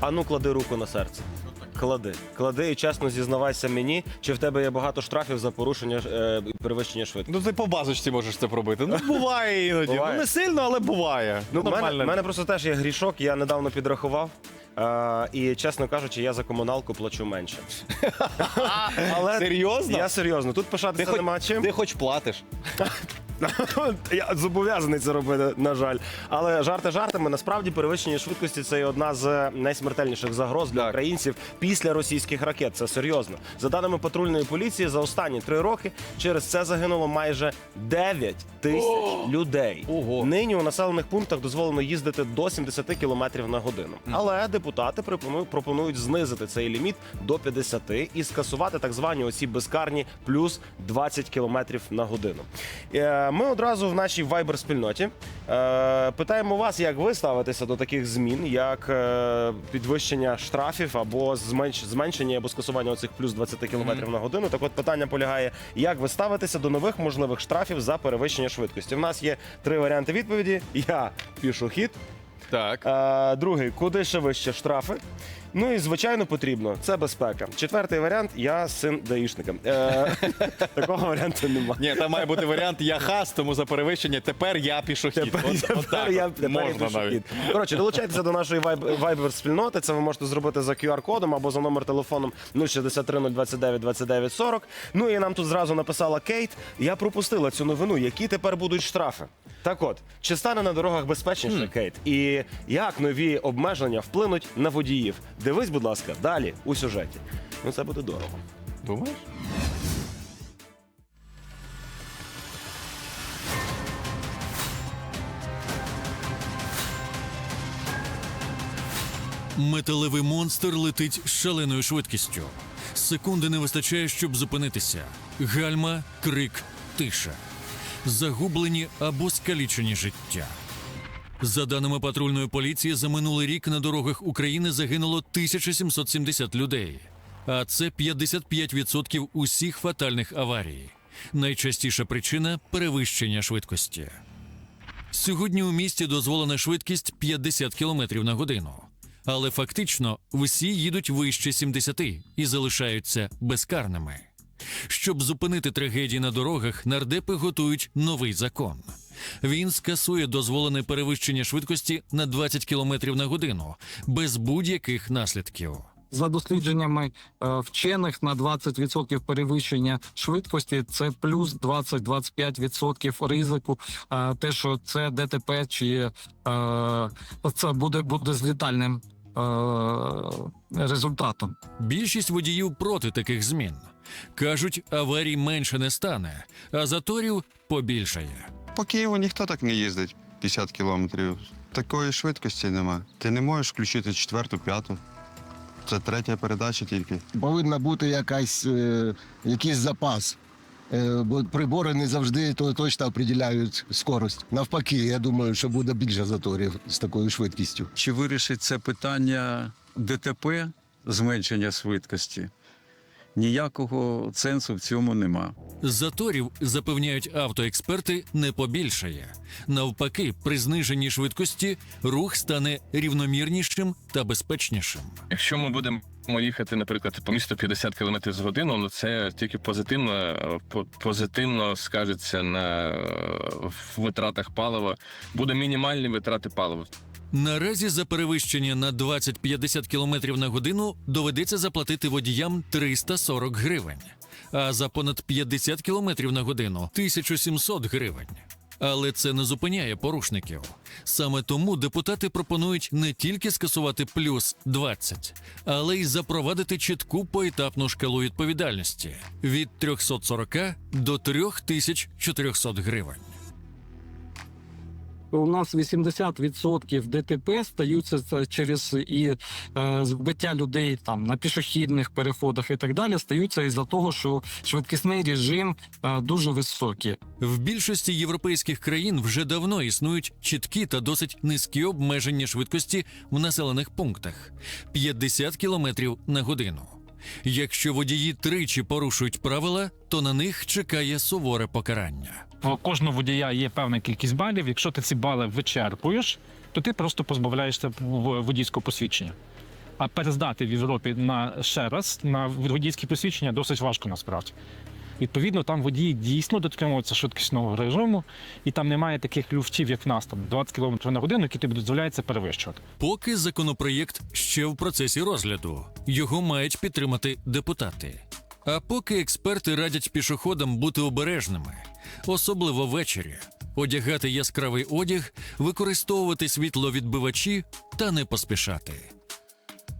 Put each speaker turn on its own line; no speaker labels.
А ну клади руку на серце. Клади, клади і чесно зізнавайся мені, чи в тебе є багато штрафів за порушення е, перевищення швидкості.
Ну ти по базочці можеш це пробити. Ну буває іноді.
Буває.
Ну не сильно, але буває.
Ну, в мене, мене просто теж є грішок, я недавно підрахував. Е, і чесно кажучи, я за комуналку плачу менше. Але
Серйозно?
Я серйозно, тут
Ти
пишатися
хоч,
нема чим.
ти хоч платиш.
Я зобов'язаний це робити, на жаль. Але жарти жартами. Насправді перевищення швидкості це одна з найсмертельніших загроз для українців після російських ракет. Це серйозно. За даними патрульної поліції, за останні три роки через це загинуло майже 9 тисяч людей.
Ого.
Нині у населених пунктах дозволено їздити до 70 км на годину. Але депутати пропонують, пропонують знизити цей ліміт до 50 і скасувати так звані оці безкарні плюс 20 км на годину. Е, Ми одразу в нашій вайбер спільноті е, питаємо вас, як ви ставитеся до таких змін, як е, підвищення штрафів або зменшення або скасування оцих плюс 20 км на годину. Так от питання полягає, як ви ставитеся до нових можливих штрафів за перевищення швидкості. У нас є три варіанти відповіді: я пішохід,
Так.
Другий, куди ще вище штрафи. Ну і звичайно потрібно. Це безпека. Четвертий варіант я син даїшника. Е, такого варіанту немає.
Ні, там має бути варіант я хас, тому за перевищення тепер я пішохід.
Тепер,
От-
тепер я,
от.
тепер я
Можна
пішохід.
навіть.
Коротше, долучайтеся до нашої вайбер спільноти. Це ви можете зробити за QR-кодом або за номер телефоном 063 029 29 40. Ну і нам тут зразу написала Кейт. Я пропустила цю новину. Які тепер будуть штрафи? Так от, чи стане на дорогах безпечніше, Кейт? І як нові обмеження вплинуть на водіїв? Дивись, будь ласка, далі у сюжеті. Ну це буде дорого.
Думаєш?
Металевий монстр летить з шаленою швидкістю. Секунди не вистачає, щоб зупинитися. Гальма, крик, тиша. Загублені або скалічені життя. За даними патрульної поліції, за минулий рік на дорогах України загинуло 1770 людей. А це 55% усіх фатальних аварій. Найчастіша причина перевищення швидкості. Сьогодні у місті дозволена швидкість 50 км на годину. Але фактично всі їдуть вище 70 і залишаються безкарними. Щоб зупинити трагедії на дорогах, нардепи готують новий закон. Він скасує дозволене перевищення швидкості на 20 км на годину без будь-яких наслідків.
За дослідженнями е, вчених на 20% перевищення швидкості це плюс 20-25% ризику. е, Те, що це ДТП чи е, це буде, буде з літальним результатом.
Більшість водіїв проти таких змін. Кажуть, аварій менше не стане, а заторів побільшає.
По Києву ніхто так не їздить 50 кілометрів. Такої швидкості нема. Ти не можеш включити четверту, п'яту. Це третя передача тільки.
повинна бути якась, е, якийсь запас. Е, бо прибори не завжди то точно определяють скорость. Навпаки, я думаю, що буде більше заторів з такою швидкістю.
Чи вирішить це питання ДТП, зменшення швидкості? Ніякого сенсу в цьому нема.
Заторів, запевняють автоексперти, не побільшає. Навпаки, при зниженні швидкості рух стане рівномірнішим та безпечнішим.
Якщо ми будемо їхати, наприклад, по місту 50 км з годину, ну це тільки позитивно, е, позитивно скажеться на е, витратах палива. Буде мінімальні витрати палива.
Наразі за перевищення на 20-50 км на годину доведеться заплатити водіям 340 гривень, а за понад 50 км на годину 1700 гривень. Але це не зупиняє порушників. Саме тому депутати пропонують не тільки скасувати плюс 20, але й запровадити чітку поетапну шкалу відповідальності від 340 до 3400 гривень.
У нас 80% ДТП стаються через і е, збиття людей там на пішохідних переходах і так далі. Стаються із-за того, що швидкісний режим е, дуже високий.
В більшості європейських країн вже давно існують чіткі та досить низькі обмеження швидкості в населених пунктах 50 км на годину. Якщо водії тричі порушують правила, то на них чекає суворе покарання.
Кожного водія є певна кількість балів. Якщо ти ці бали вичерпуєш, то ти просто позбавляєшся водійського посвідчення. А перездати в Європі на ще раз на водійські посвідчення досить важко насправді. Відповідно, там водії дійсно дотримуються швидкісного режиму, і там немає таких люфтів, як в нас, там 20 км на годину, які тобі дозволяється перевищувати.
Поки законопроєкт ще в процесі розгляду, його мають підтримати депутати. А поки експерти радять пішоходам бути обережними, особливо ввечері, одягати яскравий одяг, використовувати світловідбивачі та не поспішати.